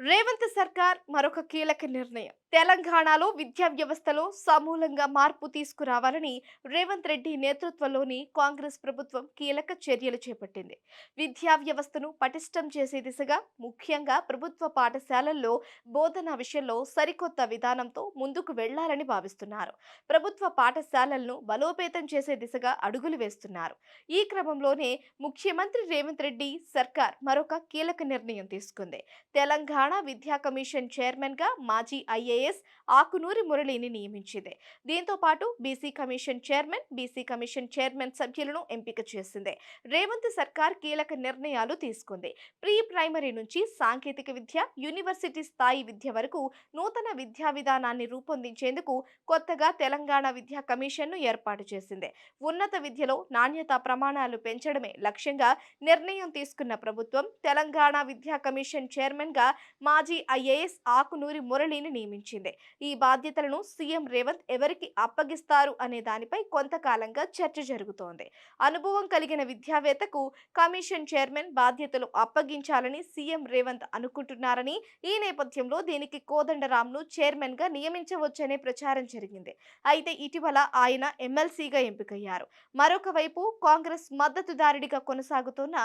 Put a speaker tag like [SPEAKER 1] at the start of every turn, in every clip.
[SPEAKER 1] రేవంత్ సర్కార్ మరొక కీలక నిర్ణయం. తెలంగాణలో విద్యా వ్యవస్థలో సమూలంగా మార్పు తీసుకురావాలని రేవంత్ రెడ్డి నేతృత్వంలోని కాంగ్రెస్ ప్రభుత్వం కీలక చర్యలు చేపట్టింది. విద్యా వ్యవస్థను పటిష్టం చేసే దిశగా ముఖ్యంగా ప్రభుత్వ పాఠశాలల్లో బోధన విషయంలో సరికొత్త విధానంతో ముందుకు వెళ్ళాలని భావిస్తున్నారు. ప్రభుత్వ పాఠశాలలను బలోపేతం చేసే దిశగా అడుగులు వేస్తున్నారు. ఈ క్రమంలోనే ముఖ్యమంత్రి రేవంత్ రెడ్డి సర్కార్ మరొక కీలక నిర్ణయం తీసుకుంది. తెలంగాణ విద్యా కమిషన్ చైర్మన్గా మాజీ ఐఏఎస్ ఆకునూరి మురళిని నియమించింది. దీంతో పాటు BC commission chairman BC commission chairman సభ్యులను ఎంపిక చేసింది. రేవంత్ సర్కార్ కీలక నిర్ణయాలు తీసుకుంది. ప్రీ ప్రైమరీ నుంచి సాంకేతిక విద్య యూనివర్సిటీ స్థాయి విద్య వరకు నూతన విద్యా విధానాన్ని రూపొందించేందుకు కొత్తగా తెలంగాణ విద్యా కమిషన్ను ఏర్పాటు చేసింది. ఉన్నత విద్యలో నాణ్యత ప్రమాణాలు పెంచడమే లక్ష్యంగా నిర్ణయం తీసుకున్న ప్రభుత్వం తెలంగాణ విద్యా కమిషన్ చైర్మన్గా మాజీ ఐఏఎస్ ఆకునూరి మురళిని నియమించింది. ఈ బాధ్యతలను సీఎం రేవంత్ ఎవరికి అప్పగిస్తారు అనే దానిపై కొంతకాలంగా చర్చ జరుగుతోంది. అనుభవం కలిగిన విద్యావేత్తకు కమిషన్ చైర్మన్ బాధ్యతలు అప్పగించాలని సీఎం రేవంత్ అనుకుంటున్నారని ఈ నేపథ్యంలో దీనికి కోదండరామ్ను చైర్మన్గా నియమించవచ్చనే ప్రచారం జరిగింది. అయితే ఇటీవల ఆయన ఎమ్మెల్సీగా ఎంపికయ్యారు. మరొక వైపు కాంగ్రెస్ మద్దతుదారుడిగా కొనసాగుతున్న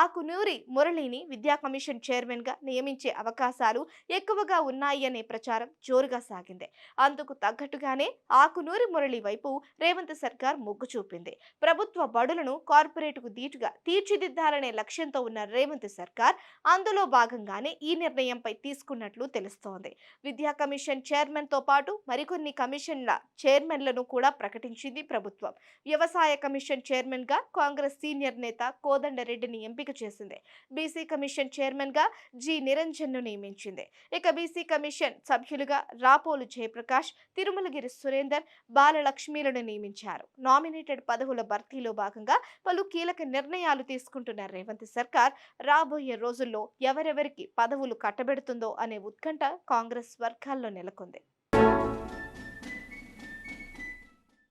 [SPEAKER 1] ఆకునూరి మురళిని విద్యా కమిషన్ చైర్మన్గా నియమించే అవకాశాలు ఎక్కువగా ఉన్నాయి అనే ప్రచారం జోరుగా సాగింది. అందుకు తగ్గట్టుగానే ఆకునూరి మురళి వైపు రేవంత్ సర్కార్ మొగ్గు చూపింది. ప్రభుత్వ బడులను కార్పొరేట్కు దీటుగా తీర్చిదిద్దాలనే లక్ష్యంతో ఉన్న రేవంత్ సర్కార్ అందులో భాగంగానే ఈ నిర్ణయంపై తీసుకున్నట్లు తెలుస్తోంది. విద్యా కమిషన్ చైర్మన్తో పాటు మరికొన్ని కమిషన్ల చైర్మన్లను కూడా ప్రకటించింది ప్రభుత్వం. వ్యవసాయ కమిషన్ చైర్మన్గా కాంగ్రెస్ సీనియర్ నేత కోదండరెడ్డిని ఎంపిక చేసింది. బీసీ కమిషన్ చైర్మన్గా జి నిరంజన్ను నియమించింది. ఇక బీసీ కమిషన్ సభ్యులుగా రాపోలు జయప్రకాష్ తిరుమలగిరి సురేందర్ బాలలక్ష్మీలను నియమించారు. నామినేటెడ్ పదవుల భర్తీలో భాగంగా పలు కీలక నిర్ణయాలు తీసుకుంటున్న రేవంత్ సర్కార్ రాబోయే రోజుల్లో ఎవరెవరికి పదవులు కట్టబెడుతుందో అనే ఉత్కంఠ కాంగ్రెస్ వర్గాల్లో నెలకొంది.